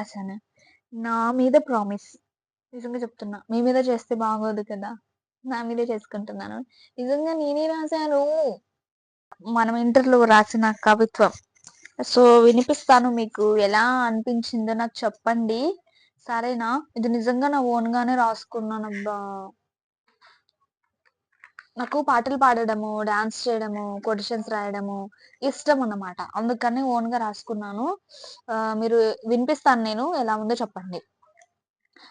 రాశాను. నా మీద ప్రామిస్. నిజంగా చెప్తున్నా. మీ మీద చేస్తే బాగోదు కదా! నా మీదే చేసుకుంటున్నాను. నిజంగా నేనే రాశాను. మనం ఇంటర్‌లో రాసిన కవిత్వం. సో, వినిపిస్తాను మీకు. ఎలా అనిపించిందో నాకు చెప్పండి. సరేనా? ఇది నిజంగా నా ఓన్‌గానే రాసుకున్నానబ్బా! నాకు పాటలు పాడడము, డాన్స్ చేయడము, కొటేషన్స్ రాయడము ఇష్టమన్నమాట. అందుకని ఓన్‌గా రాసుకున్నాను. మీరు వినిపిస్తాను నేను. ఎలా ఉందో చెప్పండి.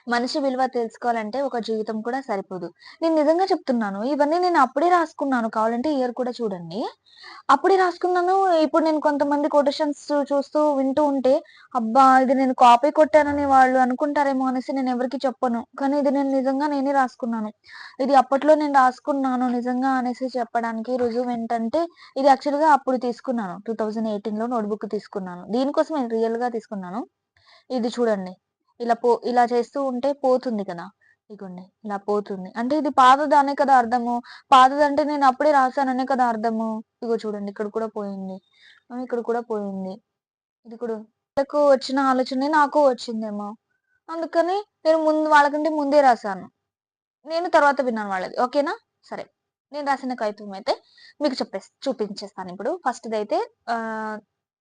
మనిషి విలువ తెలుసుకోవాలంటే ఒక జీవితం కూడా సరిపోదు. నేను నిజంగా చెప్తున్నాను. ఇవన్నీ నేను అప్పుడే రాసుకున్నాను. కావాలంటే ఇయర్ కూడా చూడండి. అప్పుడే రాసుకున్నాను. ఇప్పుడు నేను కొంతమంది కొటేషన్స్ చూస్తూ వింటూ ఉంటే, అబ్బా! ఇది నేను కాపీ కొట్టానని వాళ్ళు అనుకుంటారేమో అనేసి నేను ఎవరికి చెప్పను. కానీ ఇది నేను నిజంగా నేనే రాసుకున్నాను. ఇది అప్పట్లో నేను రాసుకున్నాను నిజంగా అనేసి చెప్పడానికి రుజువు ఏంటంటే ఇది యాక్చువల్‌గా అప్పుడు తీసుకున్నాను. 2018లో నోట్‌బుక్ తీసుకున్నాను. దీనికోసం నేను రియల్‌గా తీసుకున్నాను. ఇది చూడండి. ఇలా పో ఇలా చేస్తూ ఉంటే పోతుంది కదా! ఇగోండి ఇలా పోతుంది. అంటే ఇది పాతదనే కదా అర్థము. పాతదంటే నేను అప్పుడే రాసాననే కదా అర్థము. ఇగో చూడండి ఇక్కడ కూడా పోయింది. ఇక్కడ కూడా పోయింది. ఇది కూడా వాళ్ళకు వచ్చిన ఆలోచనే నాకు వచ్చిందేమో. అందుకని నేను ముందు వాళ్ళకంటే ముందే రాసాను. నేను తర్వాత విన్నాను వాళ్ళది. ఓకేనా? సరే. నేను రాసిన కవిత్వం అయితే మీకు చెప్పేసి చూపించేస్తాను ఇప్పుడు. ఫస్ట్ది అయితే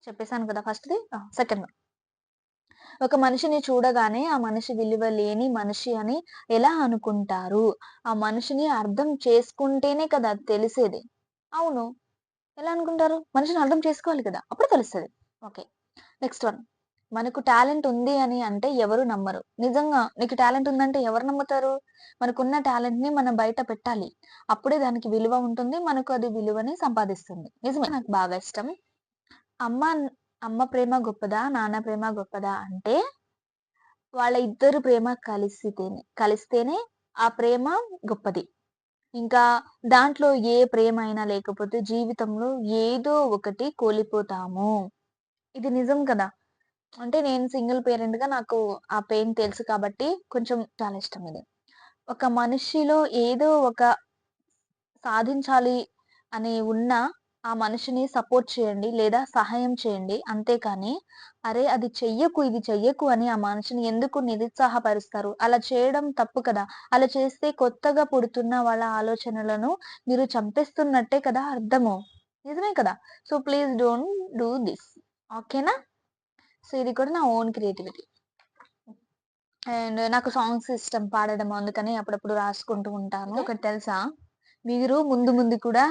చెప్పేసాను కదా! ఫస్ట్‌ది. సెకండ్ ఒక మనిషిని చూడగానే ఆ మనిషి విలువ లేని మనిషి అని ఎలా అనుకుంటారు? ఆ మనిషిని అర్థం చేసుకుంటేనే కదా అది తెలిసేది. అవును. ఎలా అనుకుంటారు? మనిషిని అర్థం చేసుకోవాలి కదా! అప్పుడు తెలుస్తుంది ఓకే. Next one. మనకు టాలెంట్ ఉంది అని అంటే ఎవరు నమ్మరు. నిజంగా నీకు టాలెంట్ ఉందంటే ఎవరు నమ్ముతారు? మనకున్న టాలెంట్‌ని మనం బయట పెట్టాలి. అప్పుడే దానికి విలువ ఉంటుంది. మనకు అది విలువని సంపాదిస్తుంది. నిజమే. నాకు బాగా ఇష్టం. అమ్మ అమ్మ ప్రేమ గొప్పదా? నాన్న ప్రేమ గొప్పదా? అంటే వాళ్ళ ఇద్దరు ప్రేమ కలిసితేనే కలిస్తేనే ఆ ప్రేమ గొప్పది. ఇంకా దాంట్లో ఏ ప్రేమ అయినా లేకపోతే జీవితంలో ఏదో ఒకటి కోల్పోతాము. ఇది నిజం కదా! అంటే నేను సింగిల్ పేరెంట్‌గా నాకు ఆ పెయిన్ తెలుసు కాబట్టి కొంచెం చాలా ఇష్టం ఇది. ఒక మనిషిలో ఏదో ఒక సాధించాలి అని ఉన్న ఆ మనిషిని సపోర్ట్ చేయండి. లేదా సహాయం చేయండి. అంతేకానీ, అరే! అది చెయ్యకు, ఇది చెయ్యకు అని ఆ మనిషిని ఎందుకు నిరుత్సాహపరుస్తారు? అలా చేయడం తప్పు కదా! అలా చేస్తే కొత్తగా పుడుతున్న వాళ్ళ ఆలోచనలను మీరు చంపేస్తున్నట్టే కదా అర్థము. నిజమే కదా! So, please don't do this. ఓకేనా? సో, ఇది కూడా నా ఓన్ క్రియేటివిటీ. అండ్ నాకు సాంగ్స్ ఇష్టం పాడడం. అందుకని అప్పుడప్పుడు రాసుకుంటూ ఉంటాను. ఒకటి తెలుసా? మీరు ముందు ముందు కూడా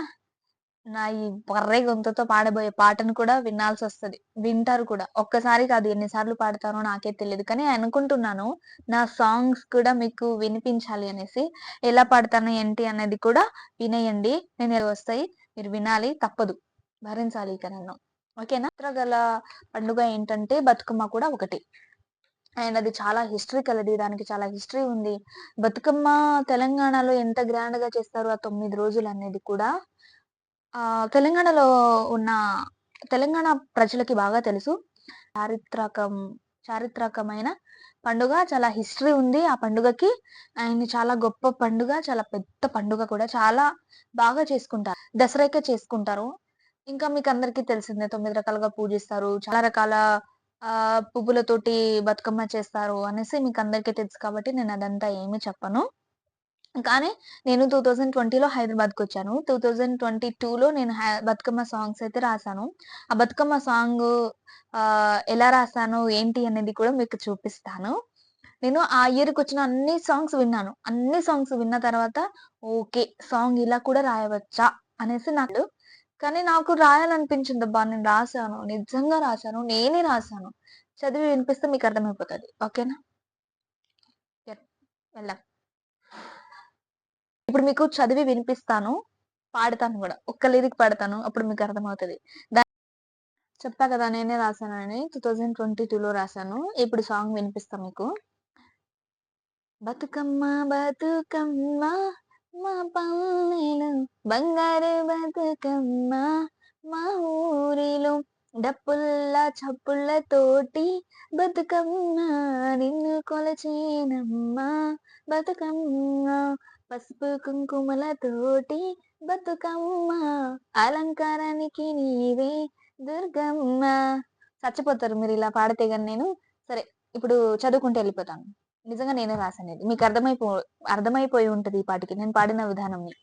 నా ఈ బర్రె గొంతుతో పాడబోయే పాటను కూడా వినాల్సి వస్తుంది వింటారు కూడా. ఒక్కసారి కాదు ఎన్నిసార్లు పాడతానో నాకే తెలియదు కానీ అనుకుంటున్నాను నా సాంగ్స్ కూడా మీకు వినిపించాలి అనేసి. ఎలా పాడతాను ఏంటి అనేది కూడా వినేయండి. నేను వస్తాయి. మీరు వినాలి. తప్పదు. భరించాలి ఇక నన్ను. ఓకేనా? గల పండుగ ఏంటంటే బతుకమ్మ కూడా ఒకటి. అండ్ అది చాలా హిస్టరీ కలది దానికి చాలా హిస్టరీ ఉంది. బతుకమ్మ తెలంగాణలో ఎంత గ్రాండ్‌గా చేస్తారు ఆ తొమ్మిది రోజులు అనేది కూడా తెలంగాణలో ఉన్న తెలంగాణ ప్రజలకి బాగా తెలుసు. చారిత్రకం చారిత్రకమైన పండుగ. చాలా హిస్టరీ ఉంది ఆ పండుగకి. అండ్ చాలా గొప్ప పండుగ. చాలా పెద్ద పండుగ కూడా. చాలా బాగా చేసుకుంటారు. దసరాకే చేసుకుంటారు. ఇంకా మీకందరికీ తెలిసిందే 9 రకాలుగా పూజిస్తారు. చాలా రకాల ఆహ్, పువ్వులతోటి బతుకమ్మ చేస్తారు అనేసి మీకందరికీ తెలుసు కాబట్టి నేను అదంతా ఏమి చెప్పను. కానీ నేను టూ థౌజండ్ ట్వంటీలో హైదరాబాద్కి వచ్చాను టూ థౌజండ్ ట్వంటీ టూలో నేను హై బతుకమ్మ సాంగ్స్ అయితే రాశాను ఆ బతుకమ్మ సాంగ్ ఎలా రాశాను ఏంటి అనేది కూడా మీకు చూపిస్తాను. నేను ఆ ఇయర్‌కొచ్చిన అన్ని సాంగ్స్ విన్నాను. అన్ని సాంగ్స్ విన్న తర్వాత ఓకే. సాంగ్ ఇలా కూడా రాయవచ్చా అనేసి నాకు కానీ నాకు రాయాలనిపించింది అబ్బా నేను రాశాను నిజంగా రాశాను నేనే రాశాను చదివి వినిపిస్తే మీకు అర్థమైపోతుంది ఓకేనా? యెస్. వెళ్దాం. ఇప్పుడు మీకు చదివి వినిపిస్తాను. పాడతాను కూడా ఒక్క లిరిక్ పాడతాను. అప్పుడు మీకు అర్థమవుతుంది చెప్తా కదా! నేనే రాసానని. 2022లో రాసాను. ఇప్పుడు సాంగ్ వినిపిస్తా మీకు. బతుకమ్మ బతుకమ్మ మా పల్లెలో బంగారు బతుకమ్మ మా ఊరిలో డప్పుల్ల చప్పుళ్ళతోటి బతుకమ్మ నిన్ను కొలచేనమ్మా బతుకమ్మ పసుపు కుంకుమలతోటి బతుకమ్మ అలంకారానికి నీవే దుర్గమ్మ. చచ్చిపోతారు మీరు ఇలా పాడితే గాని నేను. సరే ఇప్పుడు చదువుకుంటూ వెళ్ళిపోతాను. నిజంగా నేనే రాసానేది మీకు అర్థమైపో అర్థమైపోయి ఉంటది ఈ పాటికి. నేను పాడిన విధానంని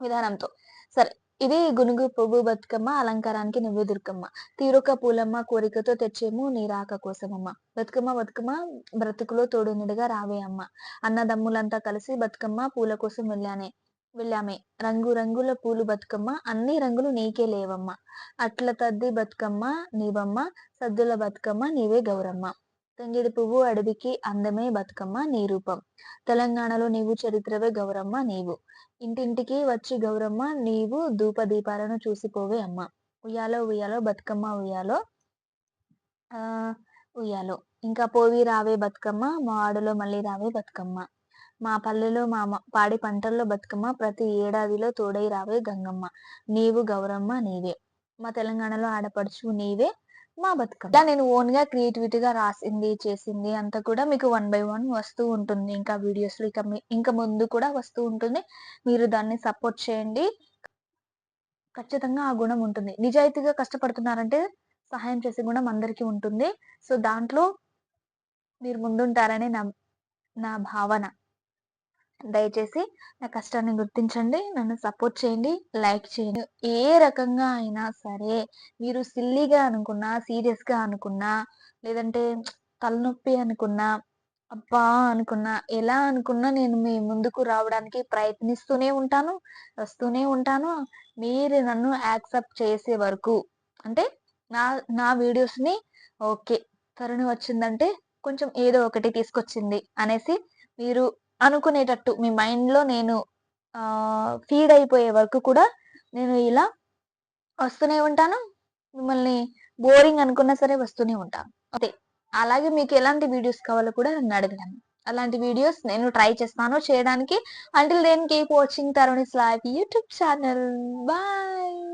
విధానంతో. సరే ఇది గునుగు పువ్వు బతుకమ్మ అలంకారానికి నువ్వే దుర్గమ్మ. తీరొక పూలమ్మ కోరికతో తెచ్చేము నీరాక కోసమమ్మ. బతుకమ్మ బతుకమ్మ బ్రతుకులో తోడునిడిగా రావే అమ్మ. అన్నదమ్ములంతా కలిసి బతుకమ్మ పూల కోసం వెళ్ళానే వెళ్ళామే. రంగు రంగుల పూలు బతుకమ్మ అన్ని రంగులు నీకే లేవమ్మ. అట్ల తద్ది బతుకమ్మ నీవమ్మ సద్దుల బతుకమ్మ నీవే గౌరమ్మ. తంగిడి పువ్వు అడవికి అందమే బతుకమ్మ నీ రూపం. తెలంగాణలో నీవు చరిత్రవే గౌరమ్మ నీవు. ఇంటింటికి వచ్చి గౌరమ్మ నీవు ధూప దీపాలను చూసిపోవే అమ్మ. ఉయ్యాలో ఉయ్యాలో బతుకమ్మ ఉయ్యాలో ఆ ఉయ్యాలో. ఇంకా పోవి రావే బతుకమ్మ మా ఆడలో మళ్ళీ రావే బతుకమ్మ. మా పల్లెలో మా పాడి పంటల్లో బతుకమ్మ ప్రతి ఏడాదిలో తోడై రావే గంగమ్మ. నీవు గౌరమ్మ నీవే. మా తెలంగాణలో ఆడపడుచు నీవే మా బతుకమ్మ. ఇలా నేను ఓన్గా క్రియేటివిటీగా రాసింది చేసింది అంతా కూడా మీకు వన్ బై వన్ వస్తూ ఉంటుంది. ఇంకా వీడియోస్లో ఇక ఇంకా ముందు కూడా వస్తూ ఉంటుంది. మీరు దాన్ని సపోర్ట్ చేయండి. ఖచ్చితంగా ఆ గుణం ఉంటుంది. నిజాయితీగా కష్టపడుతున్నారంటే సహాయం చేసే గుణం అందరికీ ఉంటుంది. సో దాంట్లో మీరు ముందుంటారని నా నా భావన. దయచేసి నా కష్టాన్ని గుర్తించండి నన్ను సపోర్ట్ చేయండి లైక్ చేయండి. ఏ రకంగా అయినా సరే మీరు సిల్లీగా అనుకున్నా సీరియస్గా అనుకున్నా లేదంటే తలనొప్పి అనుకున్నా అబ్బా అనుకున్నా ఎలా అనుకున్నా నేను మీ ముందుకు రావడానికి ప్రయత్నిస్తూనే ఉంటాను వస్తూనే ఉంటాను. మీరు నన్ను యాక్సెప్ట్ చేసే వరకు అంటే నా నా వీడియోస్ని ఓకే తరుణి వచ్చిందంటే కొంచెం ఏదో ఒకటి తీసుకొచ్చింది అనేసి మీరు అనుకునేటట్టు మీ మైండ్లో నేను ఫీడ్ అయిపోయే వరకు కూడా నేను ఇలా వస్తూనే ఉంటాను. మిమ్మల్ని బోరింగ్ అనుకున్నా సరే వస్తూనే ఉంటాను. అదే అలాగే మీకు ఎలాంటి వీడియోస్ కావాలో కూడా నన్ను అడగండి. అలాంటి వీడియోస్ నేను ట్రై చేస్తాను చేయడానికి. Until then keep watching Taruni's live YouTube channel bye